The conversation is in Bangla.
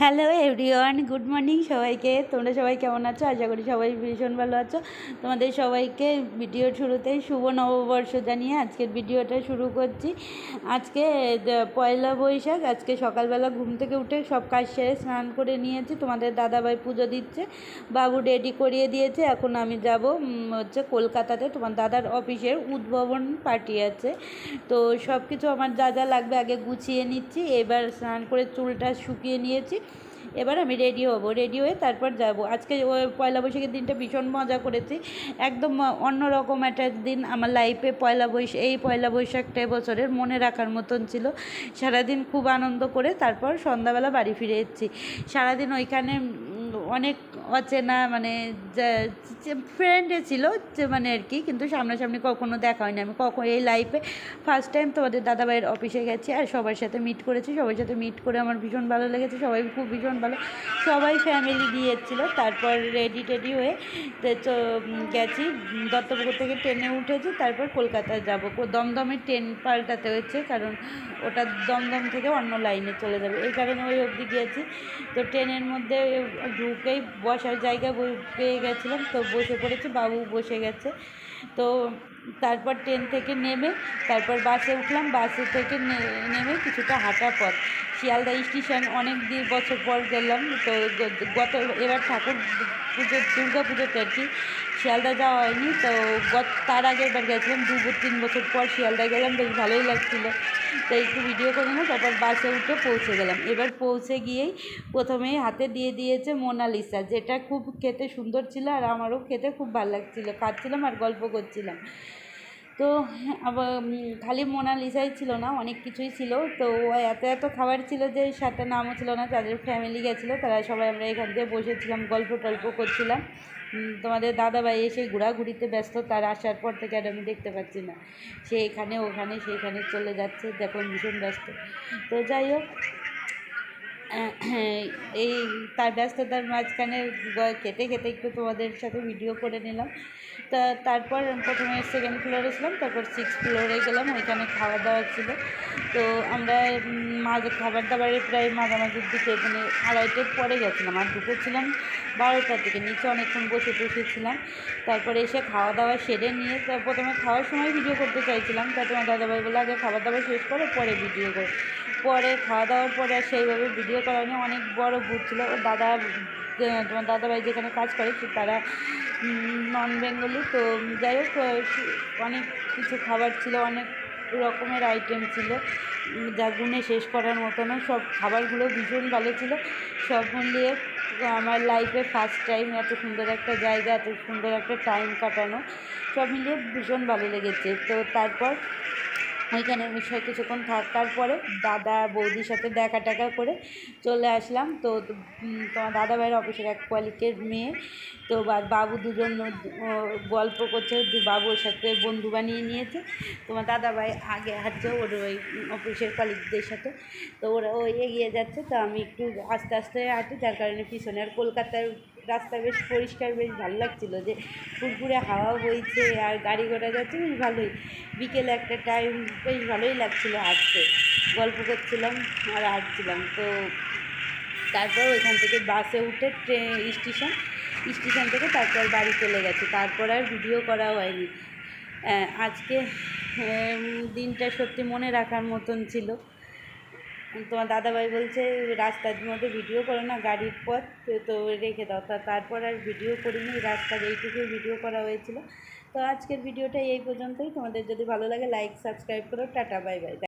হ্যালো এভরিওয়ান গুড মর্নিং সবাইকে। তোমরা সবাই কেমন আছো? আশা করি সবাই ভীষণ ভালো আছো। তোমাদের সবাইকে ভিডিওর শুরুতেই শুভ নববর্ষ জানিয়ে আজকের ভিডিওটা শুরু করছি। আজকে পয়লা বৈশাখ। আজকে সকালবেলা ঘুম থেকে উঠে সব কাজ সেরে স্নান করে নিয়েছি। তোমাদের দাদাভাই পুজো দিচ্ছে, বাবু রেডি করিয়ে দিয়েছে। এখন আমি যাব হচ্ছে কলকাতাতে। তোমার দাদার অফিসের উদ্ভাবন পার্টি আছে। তো সব কিছু আমার যা যা লাগবে আগে গুছিয়ে নিচ্ছি। এবার স্নান করে চুলটা শুকিয়ে নিয়েছি। এবার আমি রেডি হব রেডি হয়ে তারপর যাব। আজকে ওই পয়লা বৈশাখের দিনটা ভীষণ মজা করেছি। একদম অন্যরকম একটা দিন আমার লাইফে পয়লা বৈশাখ এই পয়লা বৈশাখটা বছরের মনে রাখার মতন ছিল। সারাদিন খুব আনন্দ করে তারপর সন্ধ্যাবেলা বাড়ি ফিরে এসেছি। সারাদিন ওইখানে অনেক অচেনা মানে ফ্রেন্ডে ছিল, যে মানে আর কি, কিন্তু সামনাসামনি কখনো দেখা হয়নি। আমি কখন এই লাইফে ফার্স্ট টাইম তোমাদের দাদাভাইয়ের অফিসে গেছি আর সবার সাথে মিট করেছি। সবার সাথে মিট করে আমার ভীষণ ভালো লেগেছে, সবাই খুব ভীষণ ভালো। সবাই ফ্যামিলি নিয়ে এসেছিল তারপর রেডি টেডি হয়ে গেছি। দত্তপুকুর থেকে ট্রেনে উঠেছি, তারপর কলকাতায় যাব। দমদমে ট্রেন পাল্টাতে হয়েছে কারণ ওটা দমদম থেকে অন্য লাইনে চলে যাবে। এই কারণে ওই অবধি গিয়েছি তো ট্রেনের মধ্যে ঢুকেই বসার জায়গা পেয়ে গেছিলাম, তো বসে পড়েছি, বাবু বসে গেছে। তো তারপর ট্রেন থেকে নেমে, তারপর বাসে উঠলাম, বাসে থেকে নেমে কিছুটা হাঁটা পথ। শিয়ালদা স্টেশন অনেক দিন বছর পর গেলাম, তো গত, এবার ঠাকুর পুজো, দুর্গা পুজোতে আর কি শিয়ালদা যাওয়া হয়নি, তো গত তার আগের বার গেছিলাম, দু, তিন বছর পর শিয়ালদা গেলাম, বেশ ভালোই লাগছিল। তো একটু ভিডিও করে নিলাম তারপর বাসে উঠে পৌঁছে গেলাম। এবার পৌঁছে গিয়েই প্রথমে হাতে দিয়ে দিয়েছে মোনালিসা, যেটা খুব খেতে সুন্দর ছিল আর আমারও খেতে খুব ভালো লাগছিল। খাচ্ছিলাম আর গল্প করছিলাম। তো খালি মোনালিসাই ছিল না, অনেক কিছুই ছিল। তো এত এত খাবার ছিল যে সাথে নামও ছিল না, যাদের ফ্যামিলি গেছিল, তারা সবাই আমরা এখান থেকে বসেছিলাম, গল্প টল্প করছিলাম। তোমাদের দাদাভাই এসে ঘোরাঘুরিতে ব্যস্ত, তার আসার পর থেকে আর আমি দেখতে পাচ্ছি না। সে এখানে, ওখানে সেইখানে চলে যাচ্ছে, দেখুন ভীষণ ব্যস্ত। তো যাই হোক এই তার ব্যস্ততার মাঝখানে খেতে খেতে একটু তোমাদের সাথে ভিডিও করে নিলাম। তা তারপর প্রথমে সেকেন্ড ফ্লোরে ছিলাম, তারপর সিক্স ফ্লোরে গেলাম, ওইখানে খাওয়া দাওয়া ছিল। তো আমরা মাঝে খাবার দাবারের প্রায় মাঝামাঝির দিকে মানে আড়াইটের পরে গেছিলাম, আর ঢুকেছিলাম বারোটার দিকে, নিচে অনেকক্ষণ বসে বসেছিলাম তারপরে এসে খাওয়া দাওয়া সেরে নিয়ে প্রথমে খাওয়ার সময় ভিডিও করতে চাইছিলাম, তা তোমার দাদাভাই বলে আগে খাবার দাবার শেষ করো, পরে ভিডিও করো। পরে খাওয়া দাওয়ার পরে আর সেইভাবে ভিডিও করা হয়নি। অনেক বড় ভূত ছিল। ওর দাদা তোমার দাদাভাই যেখানে কাজ করে তারা নন বেঙ্গলি তো যাই হোক, অনেক কিছু খাবার ছিল, অনেক রকমের আইটেম ছিল যা গুণে শেষ করার মতো না সব খাবারগুলো ভীষণ ভালো ছিল। সব মিলিয়ে, আমার লাইফে ফার্স্ট টাইম এত সুন্দর একটা জায়গা, এত সুন্দর একটা টাইম কাটানো, সব মিলিয়ে ভীষণ ভালো লেগেছে। তো তারপর ওইখানে সে কিছুক্ষণ থাকার পরে দাদা বৌদির সাথে দেখা টাকা করে চলে আসলাম। তো তোমার দাদা ভাইয়ের অফিসের এক কলিকের মেয়ে, তো বাবু দুজন গল্প করছে বাবুর সাথে বন্ধু বানিয়ে নিয়েছে। তোমার দাদা ভাই আগে হাঁটছে, ওর ওই অফিসের কলিগদের সাথে। তো ওরা ও এগিয়ে যাচ্ছে, তো আমি একটু আস্তে আস্তে হাঁটি যার কারণে পিছনে আর কলকাতার রাস্তা বেশ পরিষ্কার, বেশ ভালো লাগছিল যে ফুরফুরে হাওয়া বইছে আর গাড়ি ঘোড়া যাচ্ছে, বেশ ভালোই। বিকেলে একটা টাইম বেশ ভালোই লাগছিল হাঁটতে। গল্প করছিলাম আর হাঁটছিলাম। তো তারপর ওইখান থেকে বাসে উঠে ট্রেন স্টেশন স্টেশন থেকে তারপর বাড়ি চলে গেছে। তারপর আর ভিডিও করা হয়নি। আজকে দিনটা সত্যি মনে রাখার মতন ছিল। তোমার দাদাভাই বলছে, রাস্তার মধ্যে ভিডিও করো না, গাড়ির পথ তো- রেখে দাও। তা তারপর আর ভিডিও করিনি, রাস্তার এইটুকুই ভিডিও করা হয়েছিল। তো আজকের ভিডিওটা এই পর্যন্তই। তোমাদের যদি ভালো লাগে লাইক সাবস্ক্রাইব করো। Tata bye bye